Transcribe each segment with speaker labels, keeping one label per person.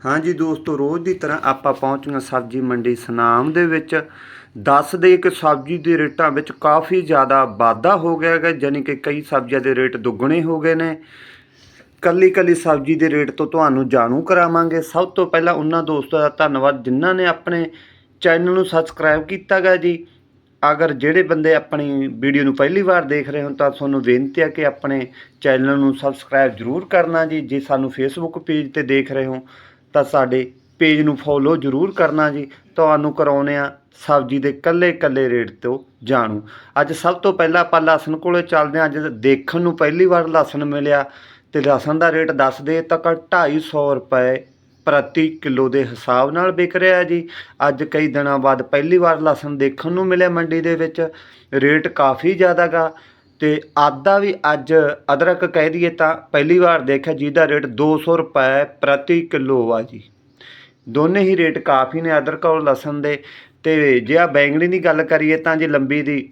Speaker 1: ਹਾਂਜੀ ਦੋਸਤੋ, ਰੋਜ਼ ਦੀ ਤਰ੍ਹਾਂ ਆਪਾਂ ਪਹੁੰਚ ਸਬਜ਼ੀ ਮੰਡੀ ਸਨਾਮ ਦੇ ਵਿੱਚ। ਦੱਸ ਦੇ ਕਿ ਸਬਜ਼ੀ ਦੇ ਰੇਟਾਂ ਵਿੱਚ ਕਾਫੀ ਜ਼ਿਆਦਾ ਵਾਧਾ ਹੋ ਗਿਆ ਹੈਗਾ ਯਾਨੀ ਕਿ ਕਈ ਸਬਜ਼ੀਆਂ ਦੇ ਰੇਟ ਦੁੱਗਣੇ ਹੋ ਗਏ ਨੇ। ਕੱਲੀ ਕੱਲੀ ਸਬਜ਼ੀ ਦੇ ਰੇਟ ਤੋਂ ਤੁਹਾਨੂੰ ਜਾਣੂ ਕਰਾਵਾਂਗੇ। ਸਭ ਤੋਂ ਪਹਿਲਾਂ ਉਹਨਾਂ ਦੋਸਤਾਂ ਦਾ ਧੰਨਵਾਦ, ਜਿਨ੍ਹਾਂ ਨੇ ਆਪਣੇ ਚੈਨਲ ਨੂੰ ਸਬਸਕ੍ਰਾਈਬ ਕੀਤਾ ਗਾ ਜੀ। ਅਗਰ ਜਿਹੜੇ ਬੰਦੇ ਆਪਣੀ ਵੀਡੀਓ ਨੂੰ ਪਹਿਲੀ ਵਾਰ ਦੇਖ ਰਹੇ ਹੋ ਤਾਂ ਤੁਹਾਨੂੰ ਬੇਨਤੀ ਹੈ ਕਿ ਆਪਣੇ ਚੈਨਲ ਨੂੰ ਸਬਸਕ੍ਰਾਈਬ ਜ਼ਰੂਰ ਕਰਨਾ ਜੀ। ਜੇ ਸਾਨੂੰ ਫੇਸਬੁੱਕ ਪੇਜ ਤੇ ਦੇਖ ਰਹੇ ਹੋ ਤਾਂ ਸਾਡੇ ਪੇਜ ਨੂੰ ਫੋਲੋ ਜ਼ਰੂਰ ਕਰਨਾ ਜੀ। ਤੁਹਾਨੂੰ ਕਰਾਉਨੇ ਆ ਸਬਜ਼ੀ ਦੇ ਕੱਲੇ ਕੱਲੇ ਰੇਟ ਤੋਂ ਜਾਣੂ। ਅੱਜ ਸਭ ਤੋਂ ਪਹਿਲਾਂ ਆਪਾਂ ਲਸਣ ਕੋਲੇ ਚੱਲਦੇ ਹਾਂ। ਅੱਜ ਦੇਖਣ ਨੂੰ ਪਹਿਲੀ ਵਾਰ ਲਸਣ ਮਿਲਿਆ ਤੇ ਲਸਣ ਦਾ ਰੇਟ ਦੱਸ ਦੱਸਦੇ ਤੱਕ 250 ਰੁਪਏ ਪ੍ਰਤੀ ਕਿਲੋ ਦੇ ਹਿਸਾਬ ਨਾਲ ਵਿਕ ਰਿਹਾ ਜੀ। ਅੱਜ ਕਈ ਦਿਨਾਂ ਬਾਅਦ ਪਹਿਲੀ ਵਾਰ ਲਸਣ ਦੇਖਣ ਨੂੰ ਮਿਲਿਆ ਮੰਡੀ ਦੇ ਵਿੱਚ। ਰੇਟ ਕਾਫੀ ਜ਼ਿਆਦਾ ਅਤੇ ਤੇ ਆਦਾ ਵੀ ਅੱਜ ਅਦਰਕ ਕਹਿ ਦਈਏ ਤਾਂ ਪਹਿਲੀ ਵਾਰ ਦੇਖਿਆ ਜਿਹਦਾ ਰੇਟ ਦੋ ਸੌ ਰੁਪਏ ਪ੍ਰਤੀ ਕਿਲੋ ਆ ਜੀ। ਦੋਨੇ ਹੀ ਰੇਟ ਕਾਫੀ ਨੇ ਅਦਰਕ ਔਰ ਲਸਣ ਦੇ। ਅਤੇ ਜੇ ਆ ਬੈਂਗਣੀ ਦੀ ਗੱਲ ਕਰੀਏ ਤਾਂ ਜੇ ਲੰਬੀ ਦੀ,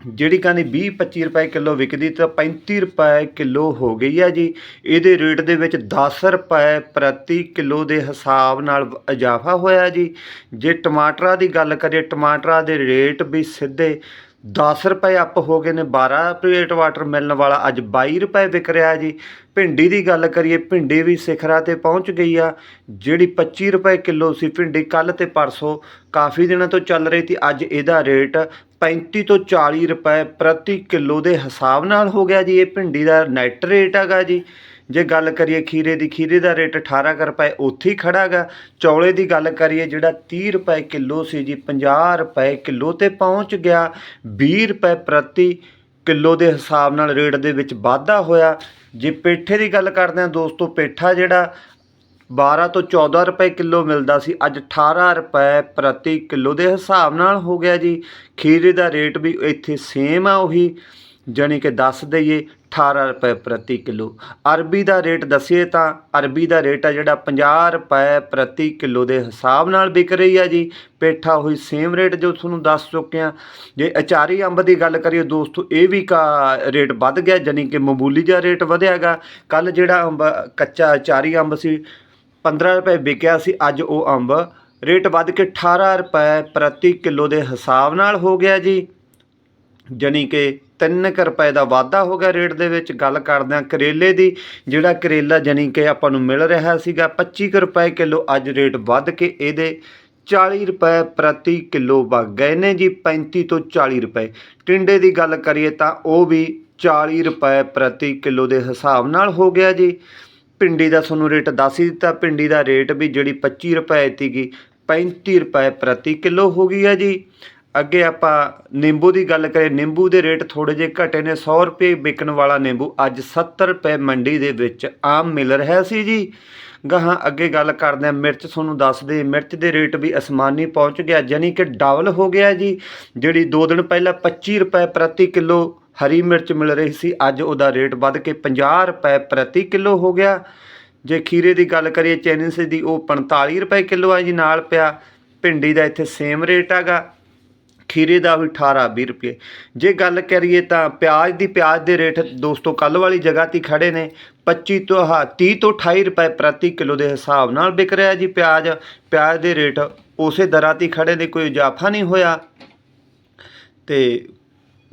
Speaker 1: ਜਿਹੜੀ ਕਹਿੰਦੀ 20 25 ਰੁਪਏ ਕਿਲੋ ਵਿਕਦੀ ਤਾਂ 35 ਰੁਪਏ ਕਿਲੋ ਹੋ ਗਈ ਆ ਜੀ। ਇਹਦੇ ਰੇਟ ਦੇ ਵਿੱਚ 10 ਰੁਪਏ ਪ੍ਰਤੀ ਕਿਲੋ ਦੇ ਹਿਸਾਬ ਨਾਲ ਇਜ਼ਾਫਾ ਹੋਇਆ ਜੀ। ਜੇ ਟਮਾਟਰਾਂ ਦੀ ਗੱਲ ਕਰੀਏ, ਟਮਾਟਰਾਂ ਦੇ ਰੇਟ ਵੀ ਸਿੱਧੇ 10 ਰੁਪਏ ਅੱਪ ਹੋ ਗਏ ਨੇ 12 ਰੁਪਏ ਟਮਾਟਰ ਮਿਲਣ ਵਾਲਾ ਅੱਜ 22 ਰੁਪਏ ਵਿਕ ਰਿਹਾ ਜੀ। ਭਿੰਡੀ ਦੀ ਗੱਲ ਕਰੀਏ, ਭਿੰਡੀ ਵੀ ਸਿਖਰਾਂ ਤੇ ਪਹੁੰਚ ਗਈ ਆ। ਜਿਹੜੀ 25 ਰੁਪਏ ਕਿਲੋ ਸੀ ਭਿੰਡੀ ਕੱਲ ਤੇ ਪਰਸੋਂ ਕਾਫੀ ਦਿਨਾਂ ਤੋਂ ਚੱਲ ਰਹੀ ਸੀ। ਅੱਜ ਇਹਦਾ ਰੇਟ 35 ਤੋਂ 40 ਰੁਪਏ ਪ੍ਰਤੀ ਕਿਲੋ ਦੇ ਹਿਸਾਬ ਨਾਲ ਹੋ ਗਿਆ ਜੀ। ਇਹ ਭਿੰਡੀ ਦਾ ਨੈਟ ਰੇਟ ਹੈਗਾ ਜੀ। ਜੇ ਗੱਲ ਕਰੀਏ ਖੀਰੇ ਦੀ, ਖੀਰੇ ਦਾ ਰੇਟ 18 ਕੁ ਰੁਪਏ ਉੱਥੇ ਹੀ ਖੜਾ ਹੈਗਾ ਚੌਲੇ ਦੀ ਗੱਲ ਕਰੀਏ ਜਿਹੜਾ 30 ਰੁਪਏ ਕਿਲੋ ਸੀ ਜੀ 50 ਰੁਪਏ ਕਿਲੋ ਤੇ ਪਹੁੰਚ ਗਿਆ। 20 ਰੁਪਏ ਪ੍ਰਤੀ ਕਿਲੋ ਦੇ ਹਿਸਾਬ ਨਾਲ ਰੇਟ ਦੇ ਵਿੱਚ ਵਾਧਾ ਹੋਇਆ। ਜੇ ਪੇਠੇ ਦੀ ਗੱਲ ਕਰਦੇ ਹਾਂ ਦੋਸਤੋ, ਪੇਠਾ ਜਿਹੜਾ 12 ਤੋਂ 14 ਰੁਪਏ ਕਿਲੋ ਮਿਲਦਾ ਸੀ, ਅੱਜ 18 ਰੁਪਏ ਪ੍ਰਤੀ ਕਿਲੋ ਦੇ ਹਿਸਾਬ ਨਾਲ ਹੋ ਗਿਆ ਜੀ। ਖੀਰੇ ਦਾ ਰੇਟ ਵੀ ਇੱਥੇ ਸੇਮ ਆ ਉਹੀ, ਜਾਣੀ ਕਿ ਦੱਸ ਦਈਏ। 18 ਰੁਪਏ ਪ੍ਰਤੀ ਕਿਲੋ। ਅਰਬੀ ਦਾ ਰੇਟ ਦੱਸੀਏ ਤਾਂ ਅਰਬੀ ਦਾ ਰੇਟ ਆ ਜਿਹੜਾ 50 ਰੁਪਏ ਪ੍ਰਤੀ ਕਿਲੋ ਦੇ ਹਿਸਾਬ ਨਾਲ ਵਿਕ ਰਹੀ ਆ ਜੀ। ਪੇਠਾ ਹੋਈ ਸੇਮ ਰੇਟ ਜੋ ਤੁਹਾਨੂੰ ਦੱਸ ਚੁੱਕੇ ਆ। ਜੇ ਅਚਾਰੀ ਅੰਬ ਦੀ ਗੱਲ ਕਰੀਏ ਦੋਸਤੋ, ਇਹ ਵੀ ਕਾ ਰੇਟ ਵੱਧ ਗਿਆ, ਜਾਣੀ ਕਿ ਮਾਮੂਲੀ ਜਿਹਾ ਰੇਟ ਵਧਿਆਗਾ ਕੱਲ ਜਿਹੜਾ ਅੰਬ, ਕੱਚਾ ਅਚਾਰੀ ਅੰਬ ਸੀ 15 ਰੁਪਏ ਵਿਕਿਆ ਸੀ, ਅੱਜ ਉਹ ਅੰਬ ਰੇਟ ਵੱਧ ਕੇ 18 ਰੁਪਏ ਪ੍ਰਤੀ ਕਿਲੋ ਦੇ ਹਿਸਾਬ ਨਾਲ ਹੋ ਗਿਆ ਜੀ। ਜਾਣੀ ਕਿ 3 ਰੁਪਏ ਦਾ ਵਾਧਾ ਹੋ ਗਿਆ ਰੇਟ ਦੇ ਵਿੱਚ ਗੱਲ ਕਰਦੇ ਹਾਂ ਕਰੇਲੇ ਦੀ, ਜਿਹੜਾ ਕਰੇਲਾ ਜਾਣੀ ਕਿ ਆਪਾਂ ਨੂੰ ਮਿਲ ਰਿਹਾ ਸੀਗਾ 25 ਕੁ ਰੁਪਏ ਕਿਲੋ, ਅੱਜ ਰੇਟ ਵੱਧ ਕੇ ਇਹਦੇ 40 ਰੁਪਏ ਪ੍ਰਤੀ ਕਿਲੋ ਵਗ ਗਏ ਨੇ ਜੀ 35 ਤੋਂ 40 ਰੁਪਏ। ਟਿੰਡੇ ਦੀ ਗੱਲ ਕਰੀਏ ਤਾਂ ਉਹ ਵੀ 40 ਰੁਪਏ ਪ੍ਰਤੀ ਕਿਲੋ ਦੇ ਹਿਸਾਬ ਨਾਲ ਹੋ ਗਿਆ ਜੀ। ਭਿੰਡੀ ਦਾ ਤੁਹਾਨੂੰ ਰੇਟ ਦੱਸ ਹੀ ਦਿੱਤਾ, ਭਿੰਡੀ ਦਾ ਰੇਟ ਵੀ ਜਿਹੜੀ 25 ਰੁਪਏ ਸੀਗੀ 35 ਰੁਪਏ ਪ੍ਰਤੀ ਕਿਲੋ ਹੋ ਗਈ ਹੈ ਜੀ। ਅੱਗੇ ਆਪਾਂ ਨਿੰਬੂ ਦੀ ਗੱਲ ਕਰੀਏ, ਨਿੰਬੂ ਦੇ ਰੇਟ ਥੋੜੇ ਜਿਹੇ ਘਟੇ ਨੇ 100 ਰੁਪਏ ਵਿਕਣ ਵਾਲਾ ਨਿੰਬੂ, ਅੱਜ 70 ਰੁਪਏ ਮੰਡੀ ਦੇ ਵਿੱਚ ਆਮ ਮਿਲ ਰਿਹਾ ਸੀ ਜੀ। ਗਾਹਾਂ ਅੱਗੇ ਗੱਲ ਕਰਦੇ ਆ ਮਿਰਚ ਤੁਹਾਨੂੰ ਦੱਸਦੇ ਮਿਰਚ ਦੇ ਰੇਟ ਵੀ ਅਸਮਾਨੀ ਪਹੁੰਚ ਗਿਆ ਯਾਨੀ ਕਿ ਡਬਲ ਹੋ ਗਿਆ ਜੀ। ਜਿਹੜੀ 2 ਦਿਨ ਪਹਿਲਾਂ 25 ਰੁਪਏ ਪ੍ਰਤੀ ਕਿਲੋ ਹਰੀ ਮਿਰਚ ਮਿਲ ਰਹੀ ਸੀ, ਅੱਜ ਉਹਦਾ ਰੇਟ ਵੱਧ ਕੇ 50 ਰੁਪਏ ਪ੍ਰਤੀ ਕਿਲੋ ਹੋ ਗਿਆ। ਜੇ ਖੀਰੇ ਦੀ ਗੱਲ ਕਰੀਏ ਚਾਈਨੀਜ਼ ਦੀ ਉਹ 45 ਰੁਪਏ ਕਿਲੋ ਆ ਜੀ, ਨਾਲ ਪਿਆ ਭਿੰਡੀ ਦਾ ਇੱਥੇ ਸੇਮ ਰੇਟ ਹੈਗਾ। ਖੀਰੇ ਦਾ ਵੀ 18 20 ਰੁਪਏ। ਜੇ ਗੱਲ ਕਰੀਏ ਤਾਂ ਪਿਆਜ਼ ਦੀ, ਪਿਆਜ਼ ਦੇ ਰੇਟ ਦੋਸਤੋ ਕੱਲ ਵਾਲੀ ਜਗ੍ਹਾ ਤੇ ਖੜੇ ਨੇ। 25 ਤੋਂ, ਹਾਂ 30 ਤੋਂ 28 ਰੁਪਏ ਪ੍ਰਤੀ ਕਿਲੋ ਦੇ ਹਿਸਾਬ ਨਾਲ ਵਿਕ ਰਿਹਾ ਜੀ ਪਿਆਜ਼। ਪਿਆਜ਼ ਦੇ ਰੇਟ ਉਸੇ ਦਰਾਂ ਤੇ ਖੜੇ ਨੇ, ਕੋਈ ਇਜ਼ਾਫਾ ਨਹੀਂ ਹੋਇਆ। ਤੇ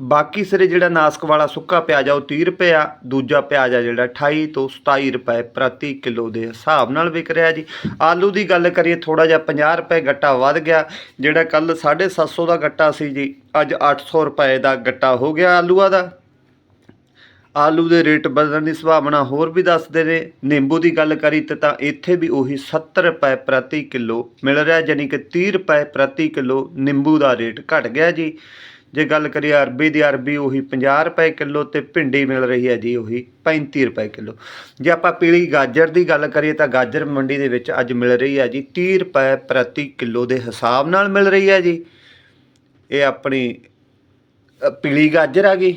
Speaker 1: ਬਾਕੀ ਸਿਰੇ ਜਿਹੜਾ ਨਾਸਕ ਵਾਲਾ ਸੁੱਕਾ ਪਿਆਜ਼ ਆ, ਉਹ 30 ਰੁਪਏ ਆ, ਦੂਜਾ ਪਿਆਜ਼ ਆ ਜਿਹੜਾ 28 ਤੋਂ 27 ਰੁਪਏ ਪ੍ਰਤੀ ਕਿਲੋ ਦੇ ਹਿਸਾਬ ਨਾਲ ਵਿਕ ਰਿਹਾ ਜੀ। ਆਲੂ ਦੀ ਗੱਲ ਕਰੀਏ ਥੋੜਾ ਜਿਹਾ 50 ਰੁਪਏ ਗੱਟਾ ਵੱਧ ਗਿਆ, ਜਿਹੜਾ ਕੱਲ 750 ਦਾ ਗੱਟਾ ਸੀ ਜੀ, ਅੱਜ 800 ਰੁਪਏ ਦਾ ਗੱਟਾ ਹੋ ਗਿਆ ਆਲੂਆ ਦਾ। ਆਲੂ ਦੇ ਰੇਟ ਵਧਣ ਦੀ ਸੰਭਾਵਨਾ ਹੋਰ ਵੀ ਦੱਸਦੇ ਨੇ। ਨਿੰਬੂ ਦੀ ਗੱਲ ਕਰੀ ਤੇ ਤਾਂ ਇੱਥੇ ਵੀ ਉਹੀ 70 ਰੁਪਏ ਪ੍ਰਤੀ ਕਿਲੋ ਮਿਲ ਰਿਹਾ ਯਾਨੀ ਕਿ 30 ਰੁਪਏ ਪ੍ਰਤੀ ਕਿਲੋ ਨਿੰਬੂ ਦਾ ਰੇਟ ਘਟ ਗਿਆ ਜੀ। ਜੇ ਗੱਲ ਕਰੀਏ ਅਰਬੀ ਦੀ, ਅਰਬੀ ਉਹੀ 50 ਰੁਪਏ ਕਿਲੋ ਤੇ ਭਿੰਡੀ ਮਿਲ ਰਹੀ ਹੈ ਜੀ ਉਹੀ 35 ਰੁਪਏ ਕਿਲੋ। ਜੇ ਆਪਾਂ ਪੀਲੀ ਗਾਜਰ ਦੀ ਗੱਲ ਕਰੀਏ ਤਾਂ ਗਾਜਰ ਮੰਡੀ ਦੇ ਵਿੱਚ ਅੱਜ ਮਿਲ ਰਹੀ ਹੈ ਜੀ 30 ਰੁਪਏ ਪ੍ਰਤੀ ਕਿਲੋ ਦੇ ਹਿਸਾਬ ਨਾਲ ਮਿਲ ਰਹੀ ਹੈ ਜੀ। ਇਹ ਆਪਣੀ ਪੀਲੀ ਗਾਜਰ ਆ ਗਈ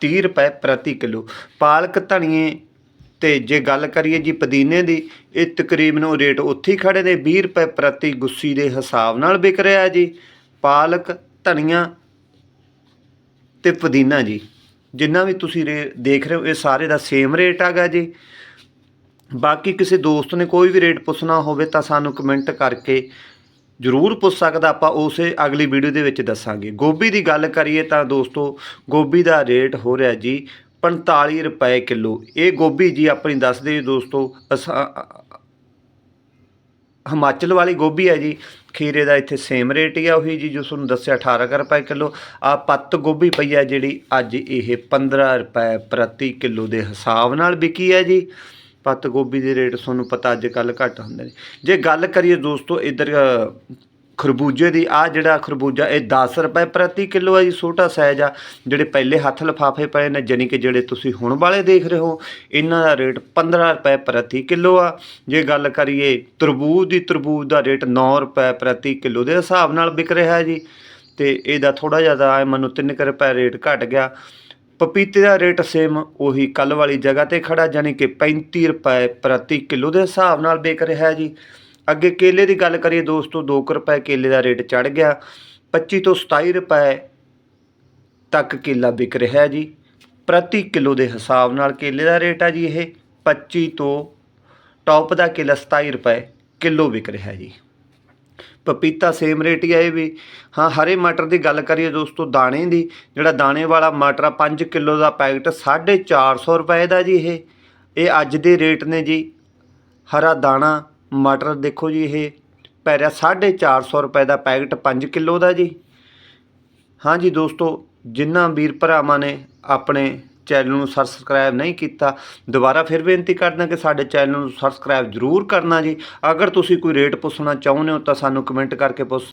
Speaker 1: 30 ਰੁਪਏ ਪ੍ਰਤੀ ਕਿਲੋ। ਪਾਲਕ ਧਨੀਏ ਤੇ ਜੇ ਗੱਲ ਕਰੀਏ ਜੀ ਪੁਦੀਨੇ ਦੀ, ਇਹ ਤਕਰੀਬਨ ਉਹ ਰੇਟ ਉੱਥੇ ਹੀ ਖੜੇ ਨੇ 20 ਰੁਪਏ ਪ੍ਰਤੀ ਗੁੱਸੀ ਦੇ ਹਿਸਾਬ ਨਾਲ ਵਿਕ ਰਿਹਾ ਜੀ। ਪਾਲਕ ਧਨੀਆ ਤੇ ਪੁਦੀਨਾ ਜੀ, ਜਿੰਨਾ ਵੀ ਤੁਸੀਂ ਰੇ, ਦੇਖ ਰਹੇ ਹੋ, ਇਹ ਸਾਰੇ ਦਾ ਸੇਮ ਰੇਟ ਹੈਗਾ ਜੀ। ਬਾਕੀ ਕਿਸੇ ਦੋਸਤ ਨੇ ਕੋਈ ਵੀ ਰੇਟ ਪੁੱਛਣਾ ਹੋਵੇ ਤਾਂ ਸਾਨੂੰ ਕਮੈਂਟ ਕਰਕੇ ਜ਼ਰੂਰ ਪੁੱਛ ਸਕਦਾ, ਆਪਾਂ ਉਸੇ ਅਗਲੀ ਵੀਡੀਓ ਦੇ ਵਿੱਚ ਦੱਸਾਂਗੇ। ਗੋਭੀ ਦੀ ਗੱਲ ਕਰੀਏ ਤਾਂ ਦੋਸਤੋ, ਗੋਭੀ ਦਾ ਰੇਟ ਹੋ ਰਿਹਾ ਜੀ 45 ਰੁਪਏ ਕਿਲੋ। ਇਹ ਗੋਭੀ ਜੀ ਆਪਣੀ ਦੱਸਦੇ ਜੀ ਦੋਸਤੋ, ਅਸਾਂ ਹਿਮਾਚਲ ਵਾਲੀ ਗੋਭੀ ਹੈ ਜੀ। ਖੀਰੇ ਦਾ ਇੱਥੇ ਸੇਮ ਰੇਟ ਹੀ ਆ ਉਹੀ ਜੀ, ਜੋ ਤੁਹਾਨੂੰ ਦੱਸਿਆ 18 ਕੁ ਰੁਪਏ ਕਿਲੋ। ਆ ਪੱਤ ਗੋਭੀ ਪਈ ਹੈ ਜਿਹੜੀ ਅੱਜ ਇਹ 15 ਰੁਪਏ ਪ੍ਰਤੀ ਕਿਲੋ ਦੇ ਹਿਸਾਬ ਨਾਲ ਵਿਕੀ ਹੈ ਜੀ। ਪੱਤ ਗੋਭੀ ਦੇ ਰੇਟ ਤੁਹਾਨੂੰ ਪਤਾ ਅੱਜ ਕੱਲ ਘੱਟ ਹੁੰਦੇ ਨੇ। ਜੇ ਗੱਲ ਕਰੀਏ ਦੋਸਤੋ, ਇੱਧਰ ਖਰਬੂਜੇ ਦੀ ਆ ਜਿਹੜਾ ਖਰਬੂਜਾ, ਇਹ 10 ਰੁਪਏ ਪ੍ਰਤੀ ਕਿਲੋ ਹੈ ਜੀ, ਛੋਟਾ ਸਾਈਜ਼ ਆ। ਜਿਹੜੇ ਪਹਿਲੇ ਹੱਥ ਲਫਾਫੇ ਪਏ ਨੇ, ਜਾਣੀ ਕਿ ਜਿਹੜੇ ਤੁਸੀਂ ਹੁਣ ਵਾਲੇ ਦੇਖ ਰਹੇ ਹੋ, ਇਹਨਾਂ ਦਾ ਰੇਟ 15 ਰੁਪਏ ਪ੍ਰਤੀ ਕਿਲੋ ਆ। ਜੇ ਗੱਲ ਕਰੀਏ ਤਰਬੂਜ ਦੀ, ਤਰਬੂਜ ਦਾ ਰੇਟ 9 ਰੁਪਏ ਪ੍ਰਤੀ ਕਿਲੋ ਦੇ ਹਿਸਾਬ ਨਾਲ ਵਿਕ ਰਿਹਾ ਹੈ ਜੀ। ਤੇ ਇਹਦਾ ਥੋੜਾ ਜਿਹਾ ਐ ਮੈਨੂੰ 3 ਰੁਪਏ ਰੇਟ ਘਟ ਗਿਆ। ਪਪੀਤੇ ਦਾ ਰੇਟ ਸੇਮ ਉਹੀ ਕੱਲ ਵਾਲੀ ਜਗ੍ਹਾ ਤੇ ਖੜਾ, ਜਾਣੀ ਕਿ 35 ਰੁਪਏ ਪ੍ਰਤੀ ਕਿਲੋ ਦੇ ਹਿਸਾਬ ਨਾਲ ਵਿਕ ਰਿਹਾ ਹੈ ਜੀ। ਅੱਗੇ ਕੇਲੇ ਦੀ ਗੱਲ ਕਰੀਏ ਦੋਸਤੋ 2 ਰੁਪਏ ਕੇਲੇ ਦਾ ਰੇਟ ਚੜ ਗਿਆ। 25 ਤੋਂ 27 ਰੁਪਏ ਤੱਕ ਕੇਲਾ ਵਿਕ ਰਿਹਾ ਜੀ। ਪ੍ਰਤੀ ਕਿਲੋ ਦੇ ਹਿਸਾਬ ਨਾਲ ਕੇਲੇ ਦਾ ਰੇਟ ਆ ਜੀ ਇਹ। 25 ਤੋਂ ਟੌਪ ਦਾ ਕੇਲਾ 27 ਰੁਪਏ ਕਿਲੋ ਵਿਕ ਰਿਹਾ ਜੀ। ਪਪੀਤਾ ਸੇਮ ਰੇਟ ਹੀ ਆ ਇਹ ਵੀ। ਹਾਂ, ਹਰੇ ਮਟਰ ਦੀ ਗੱਲ ਕਰੀਏ ਦੋਸਤੋ, ਦਾਣੇ ਦੀ, ਜਿਹੜਾ ਦਾਣੇ ਵਾਲਾ ਮਟਰ ਆ 5 ਕਿਲੋ ਦਾ ਪੈਕਟ 450 ਰੁਪਏ ਦਾ ਜੀ ਇਹ। ਇਹ ਅੱਜ ਦੇ ਰੇਟ ਨੇ ਜੀ। ਹਰਾ ਦਾਣਾ ਮਟਰ ਦੇਖੋ ਜੀ, ਇਹ ਪੈ ਰਿਹਾ 450 ਰੁਪਏ ਦਾ ਪੈਕਟ 5 ਕਿਲੋ ਦਾ ਜੀ। ਹਾਂਜੀ ਦੋਸਤੋ ਜਿਨ੍ਹਾਂ ਵੀਰ ਭਰਾਵਾਂ ਨੇ ਆਪਣੇ ਚੈਨਲ ਨੂੰ ਸਬਸਕ੍ਰਾਈਬ ਨਹੀਂ ਕੀਤਾ, ਦੁਬਾਰਾ ਫਿਰ ਬੇਨਤੀ ਕਰਦਾ ਕਿ ਸਾਡੇ ਚੈਨਲ ਨੂੰ ਸਬਸਕ੍ਰਾਈਬ ਜ਼ਰੂਰ ਕਰਨਾ ਜੀ। ਅਗਰ ਤੁਸੀਂ ਕੋਈ ਰੇਟ ਪੁੱਛਣਾ ਚਾਹੁੰਦੇ ਹੋ ਤਾਂ ਸਾਨੂੰ ਕਮੈਂਟ ਕਰਕੇ ਪੁੱਛ